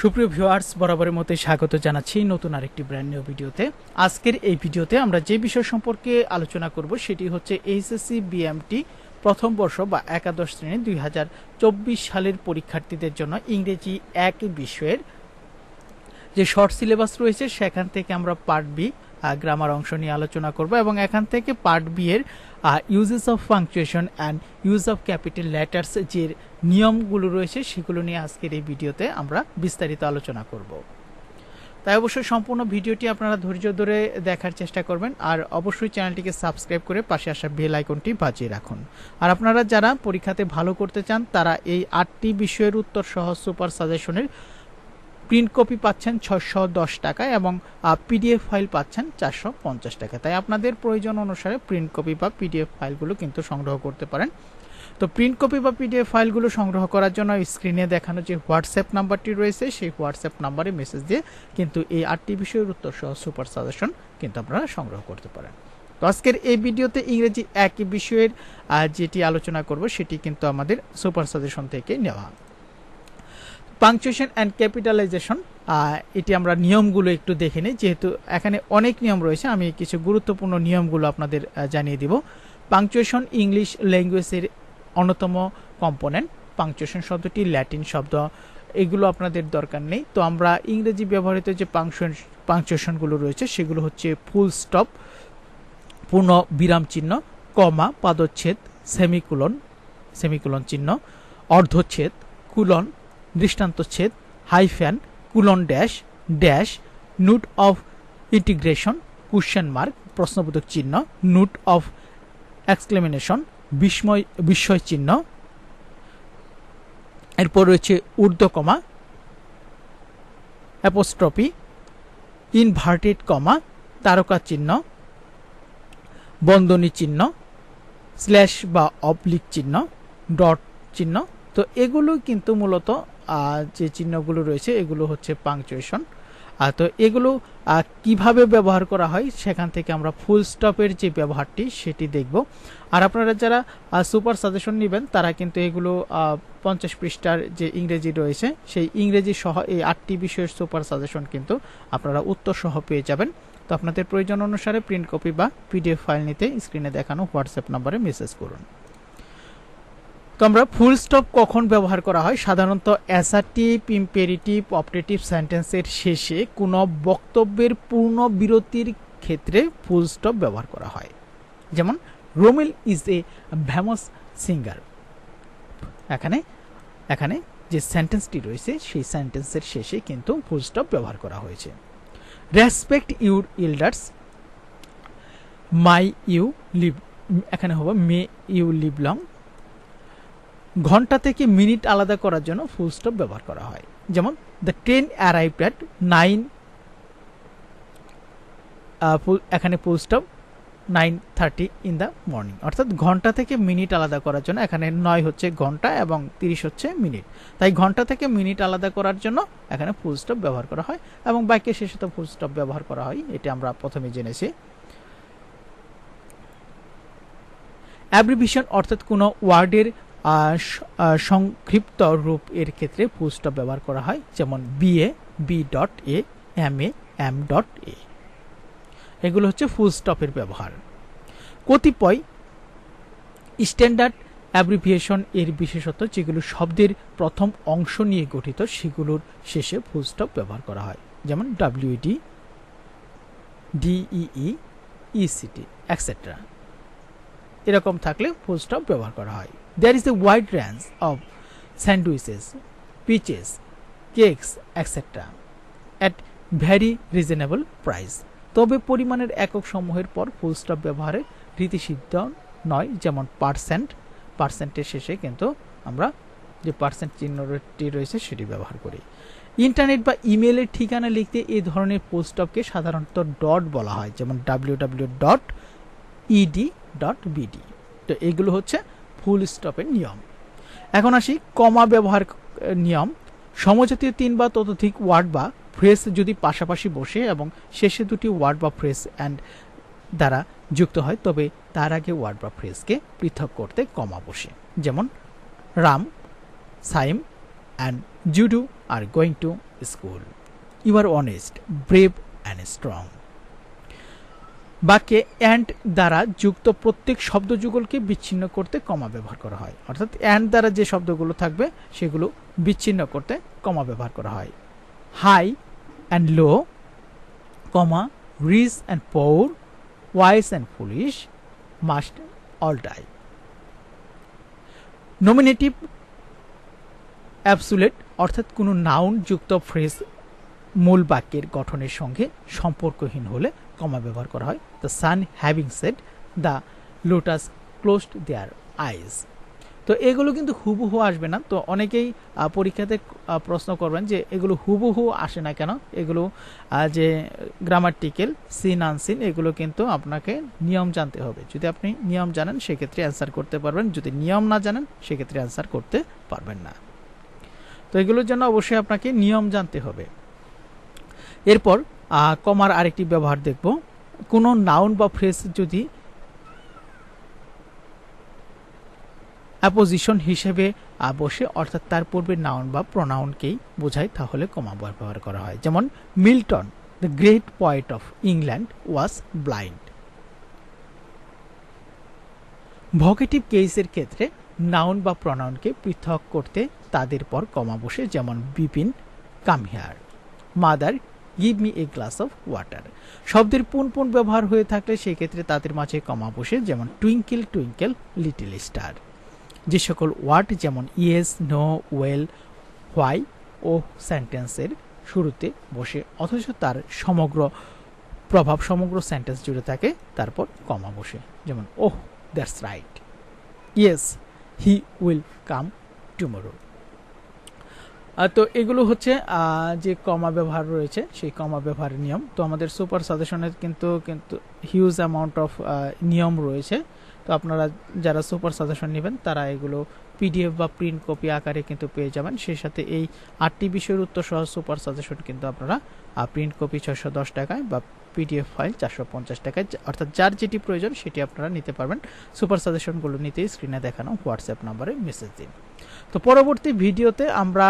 সুপ্রিয় ভিউয়ার্স বরাবরের মতো স্বাগত জানাচ্ছি নতুন আরেকটি ব্র্যান্ড নিউ ভিডিওতে আজকের এই ভিডিওতে আমরা যে বিষয় সম্পর্কে আলোচনা করব সেটি হচ্ছে এইচএসসি বিএমটি প্রথম বর্ষ বা একাদশ শ্রেণি দুই হাজার চব্বিশ সালের পরীক্ষার্থীদের জন্য ইংরেজি এক বিষয়ের যে শর্ট সিলেবাস রয়েছে, সেখান থেকে আমরা পার্ট বি গ্রামার অংশ নিয়ে আলোচনা করব এবং এখান থেকে পার্ট বি এর uses of punctuation and use of capital letters যে নিয়মগুলো রয়েছে, সেগুলো নিয়ে আজকের এই ভিডিওতে আমরা বিস্তারিত আলোচনা করব। তাই অবশ্যই সম্পূর্ণ ভিডিওটি আপনারা ধৈর্য ধরে দেখার চেষ্টা করবেন, আর অবশ্যই চ্যানেলটিকে সাবস্ক্রাইব করে পাশে আসা বেল আইকনটি বাজিয়ে রাখুন। আর আপনারা যারা পরীক্ষাতে ভালো করতে চান, তারা এই আটটি বিষয়ের উত্তর সহ সুপার সাজেশনের প্রিন্ট কপি পাচ্ছেন ছশো দশ টাকা এবং পিডিএফ ফাইল পাচ্ছেন চারশো পঞ্চাশ টাকা তাই আপনাদের প্রয়োজন অনুসারে প্রিন্ট কপি বা পিডিএফ ফাইলগুলো কিন্তু সংগ্রহ করতে পারেন। তো প্রিন্ট কপি বা পিডিএফ ফাইলগুলো সংগ্রহ করার জন্য স্ক্রিনে দেখানো যে হোয়াটসঅ্যাপ নাম্বারটি রয়েছে, সেই হোয়াটসঅ্যাপ নাম্বারে মেসেজ দিয়ে কিন্তু এই আটটি বিষয়ের উত্তর সহ সুপার সাজেশন কিন্তু আপনারা সংগ্রহ করতে পারেন। তো আজকের এই ভিডিওতে ইংরেজি একই বিষয়ের যেটি আলোচনা করব সেটি কিন্তু আমাদের সুপার সাজেশন থেকে নেওয়া। পাংচুয়েশন অ্যান্ড ক্যাপিটালাইজেশন এটি আমরা নিয়মগুলো একটু দেখে নিই, যেহেতু এখানে অনেক নিয়ম রয়েছে, আমি কিছু গুরুত্বপূর্ণ নিয়মগুলো আপনাদের জানিয়ে দিব। পাংচুয়েশন ইংলিশ ল্যাঙ্গুয়েজের অন্যতম কম্পোনেন্ট পাংচুয়েশন শব্দটি ল্যাটিন শব্দ, এগুলো আপনাদের দরকার নেই। তো আমরা ইংরেজি ব্যবহৃত যে পাংচুয়েশন পাংচুয়েশনগুলো রয়েছে, সেগুলো হচ্ছে ফুল স্টপ পূর্ণ বিরাম চিহ্ন, কমা, পাদচ্ছেদ সেমিকুলন সেমিকুলন চিহ্ন, অর্ধচ্ছেদ, colon, দৃষ্টান্তচ্ছেদ hyphen colon dash dash note of interrogation question mark প্রশ্নবোধক চিহ্ন নুট অফ এক্সক্লেমিনেশন বিস্ময় বিস্ময় চিহ্ন এরপর রয়েছে ঊর্ধ্বকমা অ্যাপোস্ট্রপি ইনভার্টেড কমা তারকা চিহ্ন বন্ধনী চিহ্ন স্ল্যাশ বা অবলিক চিহ্ন ডট চিহ্ন। তো এগুলো কিন্তু মূলত যে চিহ্নগুলো রয়েছে, এগুলো হচ্ছে পাংচুয়েশন তো এগুলো কীভাবে ব্যবহার করা হয় সেখান থেকে আমরা ফুল স্টপের যে ব্যবহারটি সেটি দেখব। আর আপনারা যারা সুপার সাজেশন নেবেন, তারা কিন্তু এগুলো পঞ্চাশ পৃষ্ঠার যে ইংরেজি রয়েছে, সেই ইংরেজি সহ এই আটটি বিষয়ের সুপার সাজেশন কিন্তু আপনারা উত্তর সহ পেয়ে যাবেন। তো আপনাদের প্রয়োজন অনুসারে প্রিন্ট কপি বা পিডিএফ ফাইল নিতে স্ক্রিনে দেখানো হোয়াটসঅ্যাপ নম্বরে মেসেজ করুন। তো আমরা ফুল স্টপ কখন ব্যবহার করা হয়? সাধারণত অ্যাসার্টিভ ইম্পেরিটিভ অপারেটিভ সেন্টেন্সের শেষে কোনো বক্তব্যের পূর্ণ বিরতির ক্ষেত্রে ফুল স্টপ ব্যবহার করা হয়। যেমন Romel is a famous singer এখানে এখানে যে সেন্টেন্সটি রয়েছে, সেই সেন্টেন্সের শেষে কিন্তু ফুল স্টপ ব্যবহার করা হয়েছে। Respect your elders may you live এখানে হবে মে ইউ লিভ লং ঘণ্টা থেকে মিনিট আলাদা করার জন্য ফুল স্টপ ব্যবহার করা হয়। যেমন the train arrive at nine এখানে full stop nine thirty in the morning অর্থাৎ ঘণ্টা থেকে মিনিট আলাদা করার জন্য এখানে নয় হচ্ছে ঘণ্টা এবং তিরিশ হচ্ছে মিনিট। তাই ঘণ্টা থেকে মিনিট আলাদা করার জন্য এখানে ফুল স্টপ ব্যবহার করা হয় এবং বাইকের শেষে তো ফুল স্টপ ব্যবহার করা হয়, এটি আমরা প্রথমে জেনেছি। অ্যাব্রিভিশন অর্থাৎ কোনো ওয়ার্ডের সংক্ষিপ্ত রূপ এর ক্ষেত্রে ফুল স্টপ ব্যবহার করা হয়, যেমন BA B dot A M A M dot A এগুলো হচ্ছে ফুল স্টপের ব্যবহার। কতিপয় স্ট্যান্ডার্ড অ্যাব্রিভিয়েশন এর বিশেষত যেগুলো শব্দের প্রথম অংশ নিয়ে গঠিত, সেগুলোর শেষে ফুল স্টপ ব্যবহার করা হয়। যেমন ডাব্লিউডি ডিইই ইসিটি এক্সেট্রা এরকম থাকলে ফুল স্টপ ব্যবহার করা হয়। There is a wide range of sandwiches, peaches, cakes, etc. at very reasonable price. তবে পরিমাণের একক সমূহের পর ফুল স্টপ ব্যবহারের রীতিসিদ্ধ নয় যেমন পার্সেন্ট পার্সেন্টের শেষে কিন্তু আমরা যে পার্সেন্ট চিহ্নটি রয়েছে সেটি ব্যবহার করি ইন্টারনেট বা ইমেলের ঠিকানা লিখতে এই ধরনের ফুল স্টপকে সাধারণত ডট বলা হয় যেমন W W dot ED dot BD তো এগুলো হচ্ছে ফুল স্টপের নিয়ম। এখন আসি কমা ব্যবহার নিয়ম। সমজাতীয় তিন বা ততোধিক ওয়ার্ড বা ফ্রেস যদি পাশাপাশি বসে এবং শেষে দুটি ওয়ার্ড বা ফ্রেস অ্যান্ড দ্বারা যুক্ত হয়, তবে তার আগে ওয়ার্ড বা ফ্রেসকে পৃথক করতে কমা বসে। যেমন, Ram, Saim and Judu are going to school. You are honest, brave and strong. বাক্যে অ্যান্ড দ্বারা যুক্ত প্রত্যেক শব্দযুগলকে বিচ্ছিন্ন করতে কমা ব্যবহার করা হয়। অর্থাৎ অ্যান্ড দ্বারা যে শব্দগুলো থাকবে, সেগুলো বিচ্ছিন্ন করতে কমা ব্যবহার করা হয়। High and low comma rich and poor wise and foolish must all die nominative absolute অর্থাৎ কোনো নাউন যুক্ত ফ্রেজ মূল বাক্যের গঠনের সঙ্গে সম্পর্কহীন হলে কমা ব্যবহার করা হয়। The sun having set the lotus closed their eyes তো এগুলো কিন্তু হুবহু আসবে না। তো অনেকেই পরীক্ষাতে প্রশ্ন করবেন যে এগুলো হুবহু আসে না কেন? এগুলো যে গ্রামাটিক্যাল সিন আনসিন এগুলো কিন্তু আপনাকে নিয়ম জানতে হবে। যদি আপনি নিয়ম জানেন, সেক্ষেত্রে অ্যান্সার করতে পারবেন। যদি নিয়ম না জানেন, সেক্ষেত্রে অ্যান্সার করতে পারবেন না। তো এগুলোর জন্য অবশ্যই আপনাকে নিয়ম জানতে হবে। এরপর কমার আরেকটি ব্যবহার দেখব। কোনো নাউন বা ফ্রেজ যদি অ্যাপোজিশন হিসেবে বসে, অর্থাৎ তার পূর্বে নাউন বা প্রনাউনকেই বোঝায়, তাহলে কমা ব্যবহার করা হয়। যেমন, Milton the great poet of England was blind vocative কেসের ক্ষেত্রে নাউন বা প্রনাউনকে পৃথক করতে তাদের পর কমা বসে, যেমন, Bipin come here mother give me a glass of water শব্দের পুন পুন ব্যবহার হয়ে থাকলে সেক্ষেত্রে তাদের মাঝে কমা বসে, যেমন টুইঙ্কেল টুইঙ্কেল লিটল স্টার যে সকল ওয়ার্ড যেমন yes no well why O সেন্টেন্সের শুরুতে বসে, অথচ তার সমগ্র প্রভাব, সমগ্র সেন্টেন্স জুড়ে থাকে, তারপর কমা বসে, যেমন ওহ that's right yes he will come tomorrow তো এগুলো হচ্ছে যে কমা ব্যবহার রয়েছে, সেই কমা ব্যবহারের নিয়ম। তো আমাদের সুপার সাজেশনের কিন্তু কিন্তু হিউজ অ্যামাউন্ট অফ নিয়ম রয়েছে। তো আপনারা যারা সুপার সাজেশন নেবেন, তারা এগুলো পিডিএফ বা প্রিন্ট কপি আকারে কিন্তু পেয়ে যাবেন। সেই সাথে এই আটটি বিষয়ের উত্তর সহ সুপার সাজেশন কিন্তু আপনারা প্রিন্ট কপি ছয়শো দশ টাকায় বা পিডিএফ ফাইল চারশো পঞ্চাশ টাকায় অর্থাৎ যার যেটি প্রয়োজন সেটি আপনারা নিতে পারবেন। সুপার সাজেশনগুলো নিতেই স্ক্রিনে দেখানো হোয়াটসঅ্যাপ নাম্বারে মেসেজ দিন। তো পরবর্তী ভিডিওতে আমরা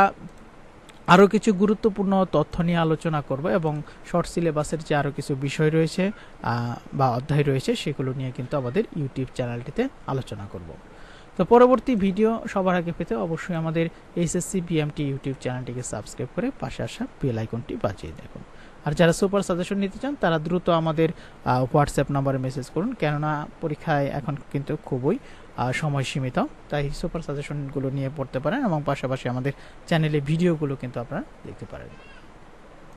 আরও কিছু গুরুত্বপূর্ণ তথ্য নিয়ে আলোচনা করব এবং শর্ট সিলেবাসের যে আরও কিছু বিষয় রয়েছে বা অধ্যায় রয়েছে, সেগুলো নিয়ে কিন্তু আমাদের ইউটিউব চ্যানেলটিতে আলোচনা করব। তো পরবর্তী ভিডিও সবার আগে পেতে অবশ্যই আমাদের এইচএসসি বিএমটি ইউটিউব চ্যানেলটিকে সাবস্ক্রাইব করে পাশে আসা বেল আইকনটি বাজিয়ে দেখুন। আর যারা সুপার সাজেশন নিতে চান, তারা দ্রুত আমাদের হোয়াটসঅ্যাপ নাম্বারে মেসেজ করুন। কেননা পরীক্ষায় এখন কিন্তু খুবই সময় সীমিত। তাই সুপার সাজেশনগুলো নিয়ে পড়তে পারেন এবং পাশাপাশি আমাদের চ্যানেলে ভিডিওগুলো কিন্তু আপনারা দেখতে পারেন।